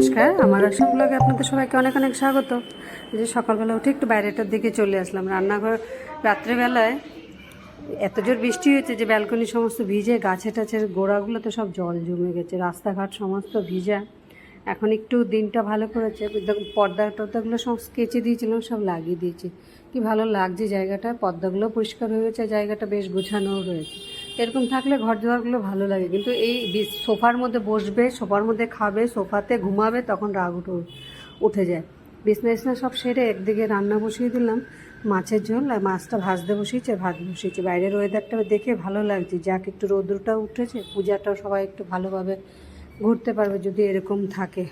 নমস্কার, আমার আসাম ব্লগে আপনাদের সবাইকে অনেক অনেক স্বাগত। যে সকালবেলা উঠে একটু বাইরেটার দিকে চলে আসলাম। রান্নাঘর রাত্রেবেলায় এত জোর বৃষ্টি হয়েছে যে ব্যালকনি সমস্ত ভিজে, গাছে টাছের গোড়াগুলোতে সব জল জমে গেছে। রাস্তাঘাট সমস্ত ভিজা। এখন একটু দিনটা ভালো করেছে। পর্দা টর্দাগুলো সব কেচে দিয়েছিলাম, সব লাগিয়ে দিয়েছি। কি ভালো লাগছে জায়গাটা, পর্দাগুলো পরিষ্কার হয়ে গেছে, জায়গাটা বেশ গোছানোও রয়েছে। এরকম থাকলে ঘর দুয়ারগুলো ভালো লাগে, কিন্তু এই সোফার মধ্যে বসবে, সোফার মধ্যে খাবে, সোফাতে ঘুমাবে, তখন রাগ উঠে উঠে যায়। বিছনা ইসনা সব সেরে একদিকে রান্না বসিয়ে দিলাম, মাছের ঝোল আর মাছটা ভাজতে বসিয়েছে, ভাত বসিয়েছে। বাইরের ওয়েদারটা দেখে ভালো লাগছে। যাক, একটু রোদ্রটাও উঠেছে, পূজাটাও সবাই একটু ভালোভাবে ঘুরতে পারবে যদি এরকম থাকে।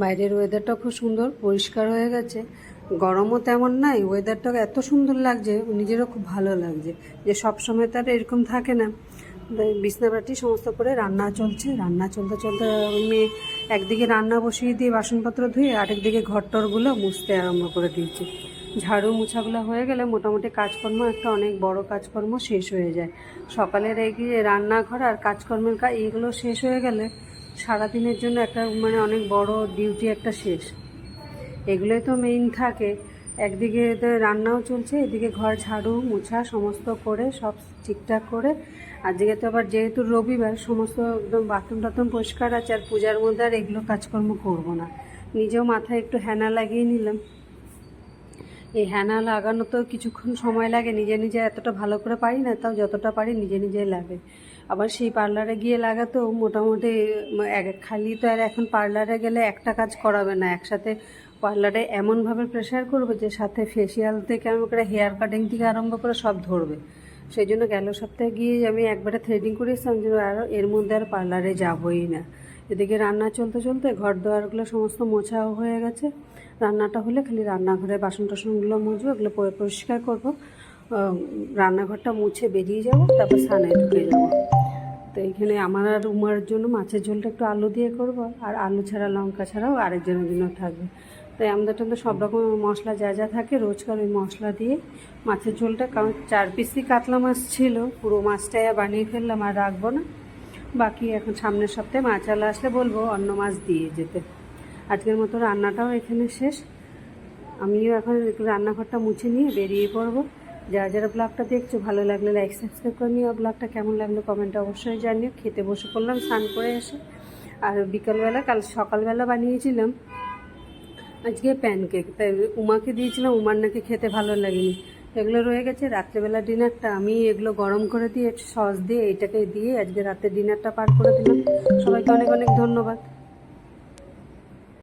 বাইরের ওয়েদারটা খুব সুন্দর, পরিষ্কার হয়ে গেছে। গরমও তেমন নাই ওয়েদারটা এত সুন্দর লাগছে, নিজেরও খুব ভালো লাগছে যে সব সময় তার এরকম থাকে না। বিছনাবাটি সমস্ত করে রান্না চলছে, রান্না চলতে চলতে আমি একদিকে রান্না বসিয়ে দিয়ে বাসনপত্র ধুয়ে আরেকদিকে ঘরটরগুলো মুছতে আরম্ভ করে দিয়েছি। ঝাড়ু মুছাগুলো হয়ে গেলে মোটামুটি কাজকর্ম, একটা অনেক বড় কাজকর্ম শেষ হয়ে যায়। সকালের এগিয়ে রান্নাঘর আর কাজকর্মের কাজ এইগুলো শেষ হয়ে গেলে সারাদিনের জন্য একটা মানে অনেক বড় ডিউটি একটা শেষ। এগুলোই তো মেইন থাকে। একদিকে রান্নাও চলছে, এদিকে ঘর ঝাড়ু মোছা সমস্ত করে সব ঠিকঠাক করে। আজকে তো আবার যেহেতু রবিবার, সমস্ত একদম বাথরুম টাথরুম পরিষ্কার আছে, আর পূজার মধ্যে আর এগুলো কাজকর্ম করব না। নিজেও মাথায় একটু হেনা লাগিয়ে নিলাম। এই হেনা লাগানো তো কিছুক্ষণ সময় লাগে, নিজে নিজে এতটা ভালো করে পারি না, তাও যতটা পারি নিজে নিজে লাগে। আবার সেই পার্লারে গিয়ে লাগাতেও মোটামুটি এক খালি তো আর এখন পার্লারে গেলে একটা কাজ করাবে না, একসাথে পার্লারে এমনভাবে প্রেশার করবে যে সাথে ফেসিয়াল থেকে আমি করে হেয়ার কাটিং থেকে আরম্ভ করে সব ধরবে। সেই জন্য গেল সপ্তাহে গিয়ে আমি একবারে থ্রেডিং করে এসেছিলাম যে আর এর মধ্যে আর পার্লারে যাবই না। এদিকে রান্না চলতে চলতে ঘর দোয়ারগুলো সমস্ত মোছাও হয়ে গেছে। রান্নাটা হলে খালি রান্নাঘরে বাসন টাসনগুলো মুছবো এগুলো পরিষ্কার করব। রান্নাঘরটা মুছে বেরিয়ে যাব, তারপর স্নানে ঢুকে যাব। তো এইখানে আমার আর উমার জন্য মাছের ঝোলটা একটু আলু দিয়ে করব, আর আলু ছাড়া লঙ্কা ছাড়াও আরেকজনের জন্য থাকবে। তাই আমাদের তো সব রকম মশলা যা যা থাকে রোজকার ওই মশলা দিয়ে মাছের ঝোলটা, কারণ চার পিসি কাতলা মাছ ছিল, পুরো মাছটাই বানিয়ে ফেললাম, আর রাখব না। বাকি এখন সামনের সপ্তাহে মাছ আলা আসলে বলব অন্য মাছ দিয়ে যেতে। আজকের মতো রান্নাটাও এখানে শেষ। আমিও এখন রান্নাঘরটা মুছে নিয়ে বেরিয়ে পড়ব। যারা যারা ব্লগটা দেখছ, ভালো লাগলে লাইক সাবস্ক্রাইব করে নিও। ব্লগটা কেমন লাগল কমেন্টে অবশ্যই জানিও। খেতে বসে পড়লাম, স্নান করে এসে। আর বিকালবেলা, কাল সকালবেলা বানিয়েছিলাম আজকে প্যানকেক তাই উমাকে দিয়েছিলাম, উমার নাকি খেতে ভালো লাগেনি। এগুলো রয়ে গেছে। রাত্রেবেলা ডিনারটা আমি এগুলো গরম করে দিয়ে সস দিয়ে এইটাকে দিয়ে আজকে রাতে ডিনারটা পার করে দিলাম। সবাইকে অনেক অনেক ধন্যবাদ।